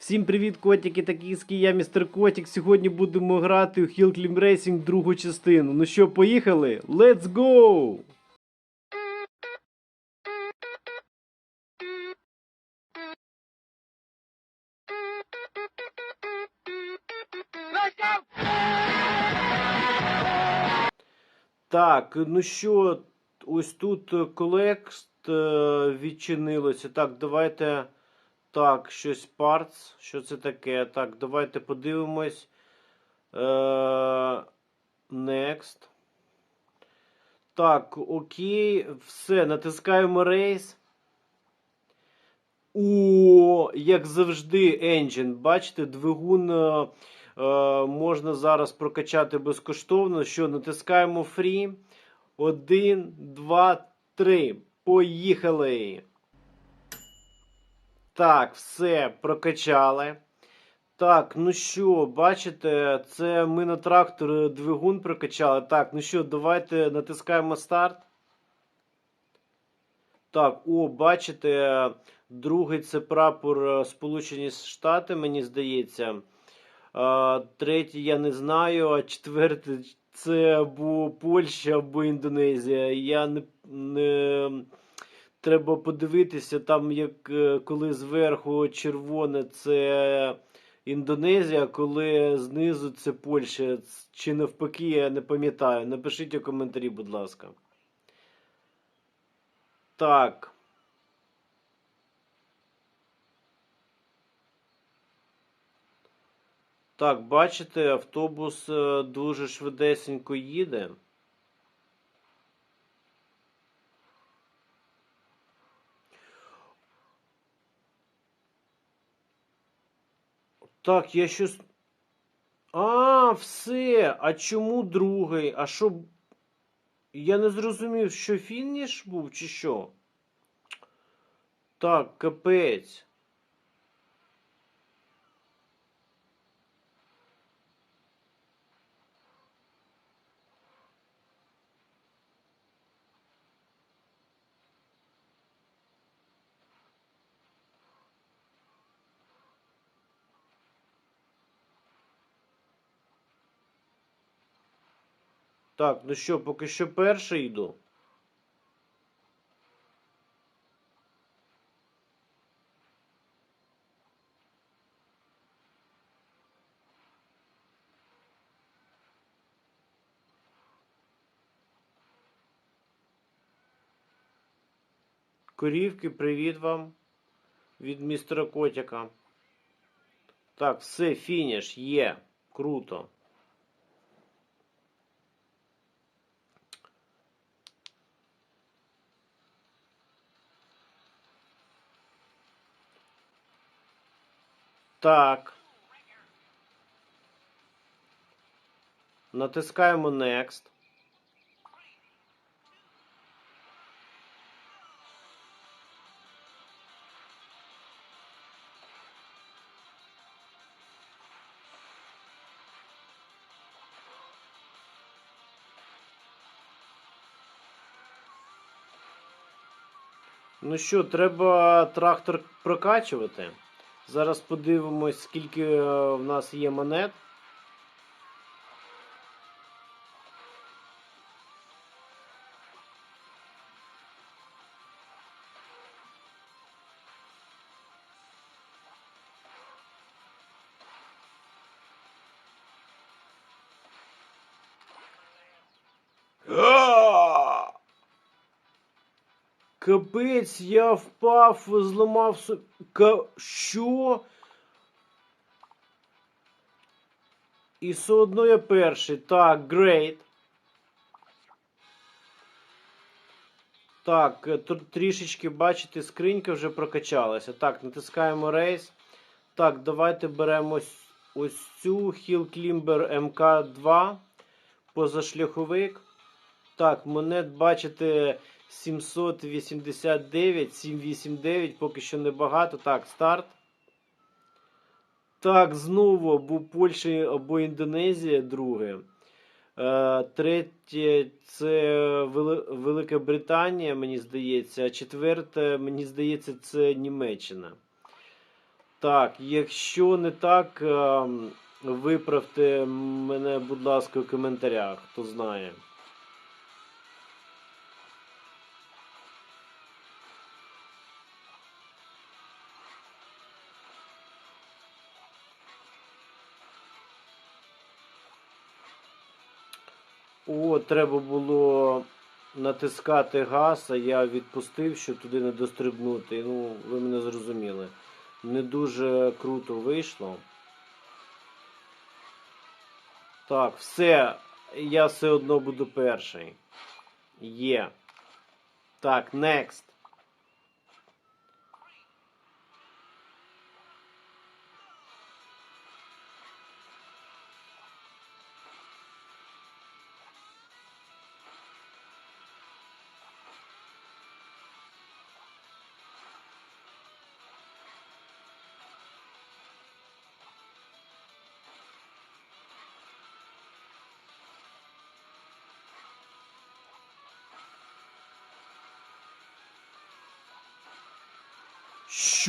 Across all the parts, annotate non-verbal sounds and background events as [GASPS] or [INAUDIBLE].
Всім привіт, котики та кіски, я містер Котик. Сьогодні будемо грати у Hill Climb Racing другу частину. Ну що, поїхали? Let's go! Так, ну що, ось тут колекст е, відчинилося. Так, давайте. Так, щось парts. Що це таке? Так, давайте подивимось. Е, next. Так, окей. Все, натискаємо рейс. О, як завжди, engine. Бачите, двигун е, е, можна зараз прокачати безкоштовно. Що, натискаємо Free. Один, два, три. Поїхали. Так, все, прокачали. Так, ну що, бачите, це ми на трактор двигун прокачали. Так, ну що, давайте натискаємо старт. Так, о, бачите, другий це прапор е, Сполучені Штати, мені здається. А, третій я не знаю, а четвертий це або Польща, або Індонезія. Я не. не... Треба подивитися, там як е, коли зверху червоне це Індонезія, коли знизу це Польща. Чи навпаки, я не пам'ятаю. Напишіть у коментарі, будь ласка. Так. Так, бачите, автобус е, дуже швидесенько їде. Так, я щось. А, все. А чому другий? А що. Я не зрозумів, що фініш був, чи що? Так, капець. Так, ну що, поки що перший йду. Корівки, привіт вам від містера Котяка. Так, все, фініш є. Круто. Так. Натискаємо Next. Ну що, треба трактор прокачувати. Зараз подивимось, скільки е, в нас є монет. Капець, я впав, зламав собі. Ка... Що? І все одно я перший. Так, great. Так, е, тр- трішечки, бачите, скринька вже прокачалася. Так, натискаємо рейс. Так, давайте беремо ось, ось цю Hill Climber MK2 позашляховик. Так, монет, бачите, 789, 789, поки що небагато. Так, старт. Так, знову або Польща, або Індонезія, друге. Е, третє це Велика Британія, мені здається. А четверте, мені здається, це Німеччина. Так, якщо не так, ем, виправте мене, будь ласка, в коментарях, хто знає. Треба було натискати газ, а я відпустив, щоб туди не дострибнути. Ну, ви мене зрозуміли. Не дуже круто вийшло. Так, все. Я все одно буду перший. Є. Так, next.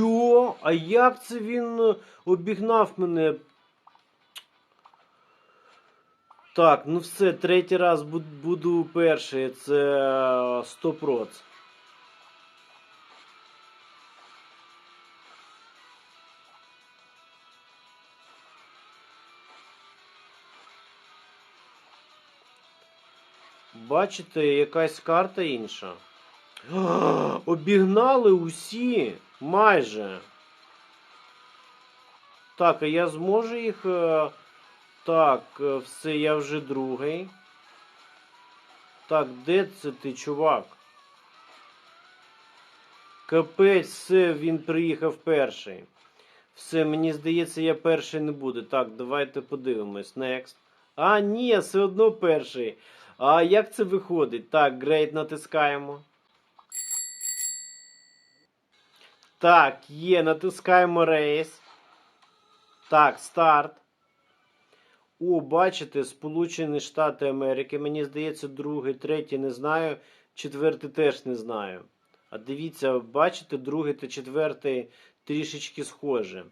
Що? А як це він е, обігнав мене? Так, ну все, третій раз буду перший, це е, 100%. Бачите, якась карта інша. [GASPS] Обігнали усі майже. Так, а я зможу їх. е, Так, е, все, я вже другий. Так, де це ти, чувак? Капець, все, він приїхав перший. Все, мені здається, я перший не буду. Так, давайте подивимось. Next. А, ні, все одно перший. А як це виходить? Так, Great натискаємо. Так, є, натискаємо рейс. Так, старт. О, бачите, Сполучені Штати Америки. Мені здається, другий, третій не знаю. Четвертий теж не знаю. А дивіться, бачите, другий та четвертий трішечки схожі.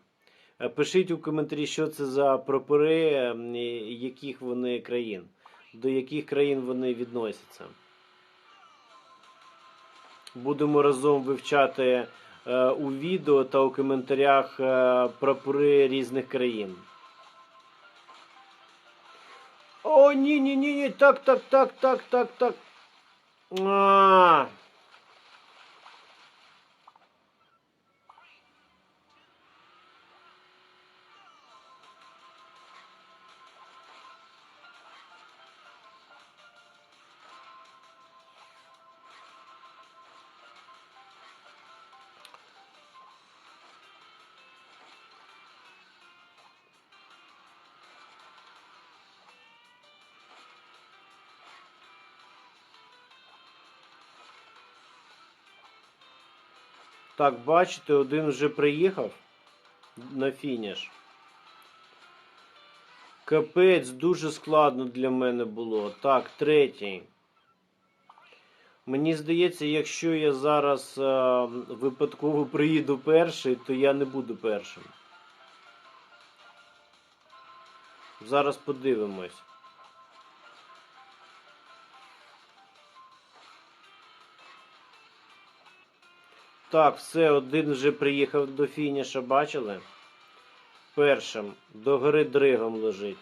Е, Пишіть у коментарі, що це за прапори, ем, яких вони країн, до яких країн вони відносяться. Будемо разом вивчати у відео та у коментарях е, прапори різних країн. О, ні, ні, ні, ні, так, так, так, так, так, так. А. Так, бачите, один вже приїхав на фініш. Капець, дуже складно для мене було. Так, третій. Мені здається, якщо я зараз е, випадково приїду перший, то я не буду першим. Зараз подивимось. Так, все, один вже приїхав до фініша, бачили? Першим. До гори дригом лежить.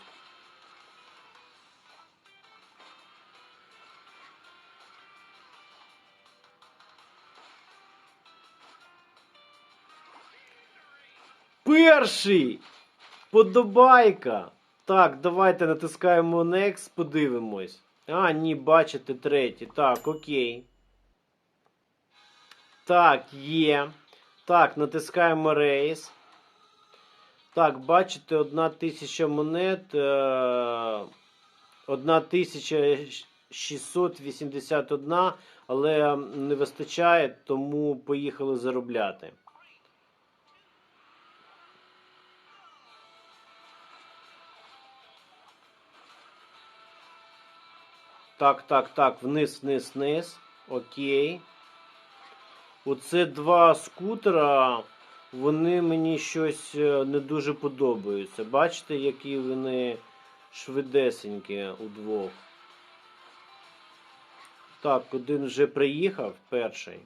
Перший! Подобайка! Так, давайте натискаємо Next, подивимось. А, ні, бачите, третій. Так, окей. Так, є. Так, натискаємо рейс. Так, бачите, одна тисяча монет. Е, одна тисяча 681, але не вистачає, тому поїхали заробляти. Так, так, так, вниз, вниз, вниз. Окей. Оце два скутера вони мені щось е, не дуже подобаються. Бачите, які вони швидесенькі удвох. Так, один вже приїхав перший.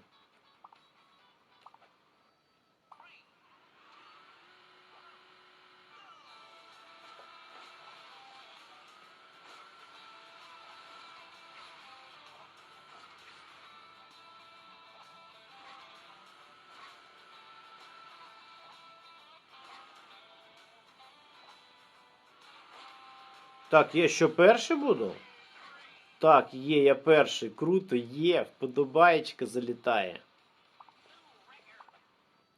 Так, я що перший буду? Так, є, я перший. Круто, є. Вподобаєчка залітає.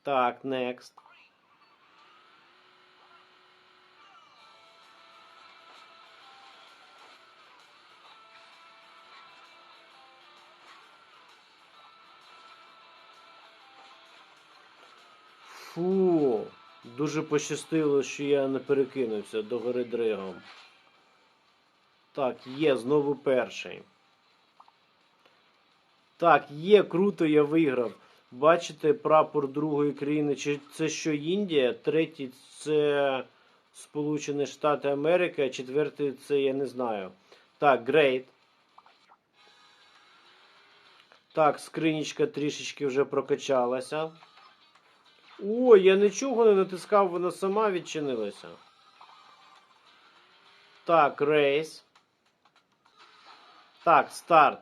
Так, next. Фу, дуже пощастило, що я не перекинувся до гори Дригом. Так, є, знову перший. Так, є, круто, я виграв. Бачите, прапор другої країни. Чи це що Індія? Третій це Сполучені Штати Америки, а четвертий це я не знаю. Так, great. Так, скринічка трішечки вже прокачалася. О, я нічого не натискав, вона сама відчинилася. Так, рейс. Так, старт.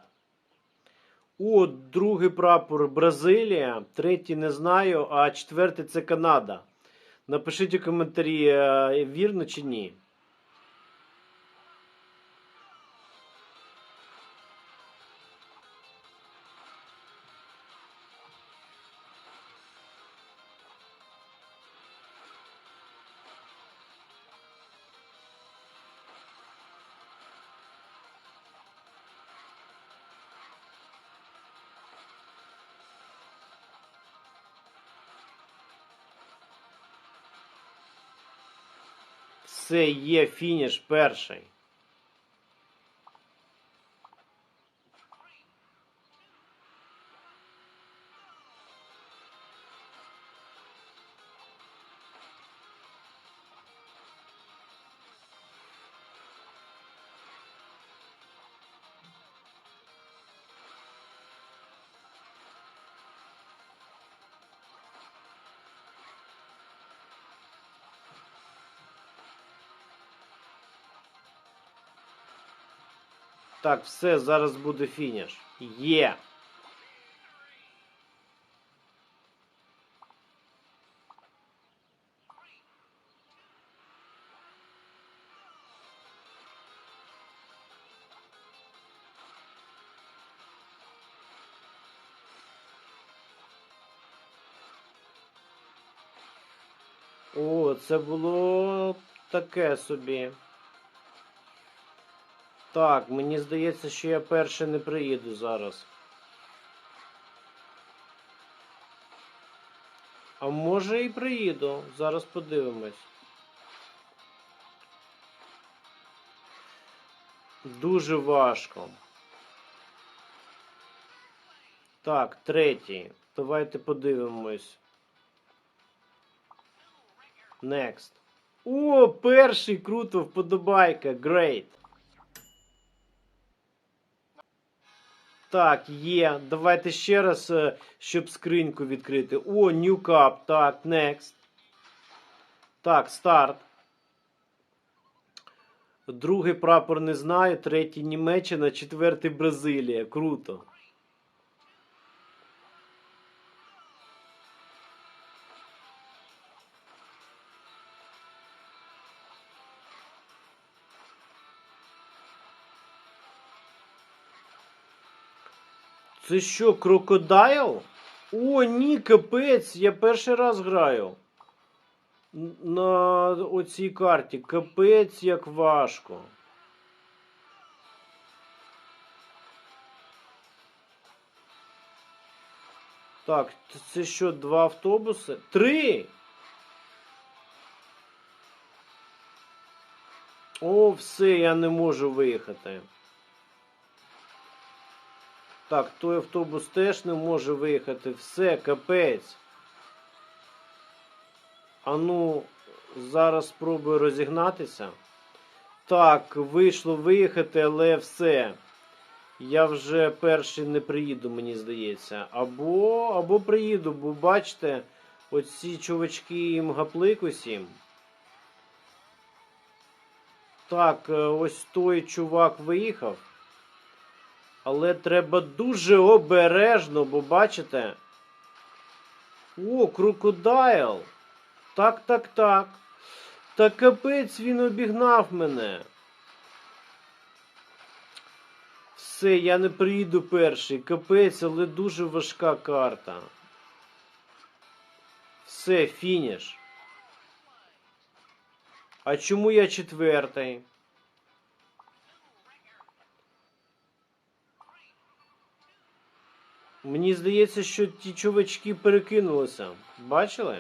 О, другий прапор Бразилія, третій не знаю, а четвертий це Канада. Напишіть у коментарі, е, вірно чи ні. Все є фініш перший. Так, все, зараз буде фініш. Є. О, це було таке собі. Так, мені здається, що я перший не приїду зараз. А може і приїду. Зараз подивимось. Дуже важко. Так, третій. Давайте подивимось. Next. О, перший круто, вподобайка. Great. Так, є. Давайте ще раз, е, щоб скриньку відкрити. О, New Cup. Так, next. Так, старт. Другий прапор не знаю, третій Німеччина, четвертий Бразилія. Круто. Це що, крокодайл? О, ні, капець, я перший раз граю. На оцій карті. Капець як важко. Так, це що, два автобуси? Три! О, все, я не можу виїхати. Так, той автобус теж не може виїхати. Все, капець. А ну, зараз спробую розігнатися. Так, вийшло виїхати, але все. Я вже перший не приїду, мені здається. Або, або приїду, бо бачите, оці чувачки їм гаплик усім. Так, е, ось той чувак виїхав. Але треба дуже обережно, бо бачите. О, крокодайл. Так, так, так. Та капець він обігнав мене. Все, я не приїду перший. Капець, але дуже важка карта. Все, фініш. А чому я четвертий? Мені здається, що ті чувачки перекинулися. Бачили?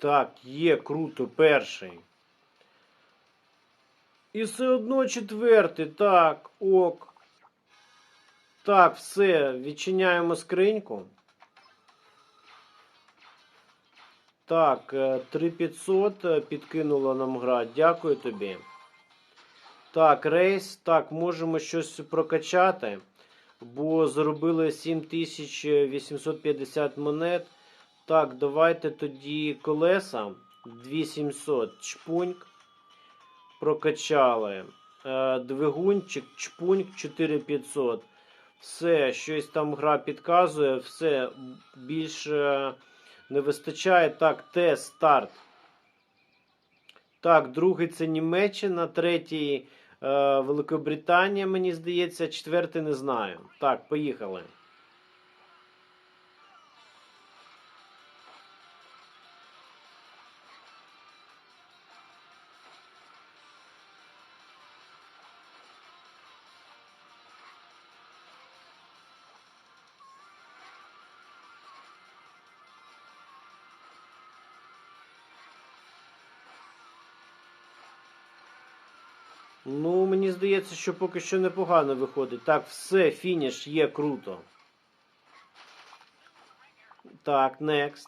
Так, є круто, перший. І все одно четвертий. Так, ок. Так, все, відчиняємо скриньку. Так, е, 3500 е, підкинула нам гра. Дякую тобі. Так, рейс. Так, можемо щось прокачати. Бо заробили 7850 монет. Так, давайте тоді колеса 2700 чпуньк. Прокачали. Е, двигунчик, чпуньк 4500. Все, щось там гра підказує, все більше не вистачає. Так, тест, старт. Так, другий це Німеччина, третій е, Великобританія, мені здається, четвертий не знаю. Так, поїхали. Ну, мені здається, що поки що непогано виходить. Так, все, фініш є круто. Так, next.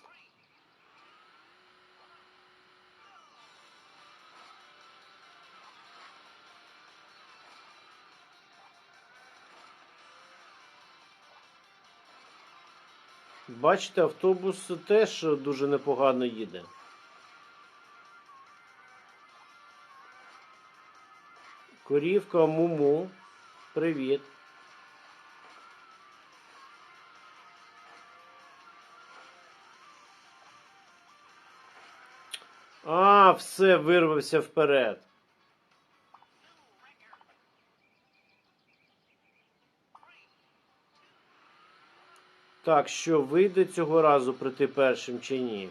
Бачите, автобус теж дуже непогано їде. Корівка Муму. Привіт. А, все, вирвався вперед. Так, що вийде цього разу прийти першим чи ні?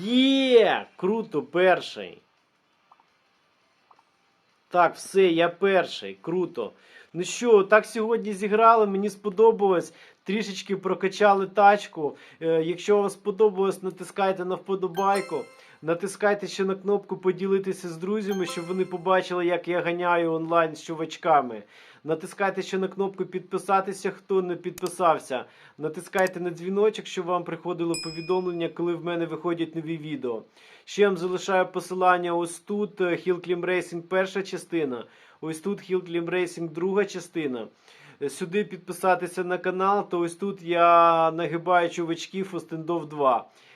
Є! Круто, перший. Так, все, я перший. Круто. Ну що, так сьогодні зіграли, мені сподобалось. Трішечки прокачали тачку. Е, якщо вам сподобалось, натискайте на вподобайку. Натискайте ще на кнопку поділитися з друзями, щоб вони побачили, як я ганяю онлайн з чувачками. Натискайте ще на кнопку підписатися, хто не підписався. Натискайте на дзвіночок, щоб вам приходило повідомлення, коли в мене виходять нові відео. Ще вам залишаю посилання ось тут. е, Hill Climb Racing перша частина. Ось тут Hill Climb Racing друга частина. сюди підписатися на канал, то ось тут я нагибаю чувачків у стендов 2.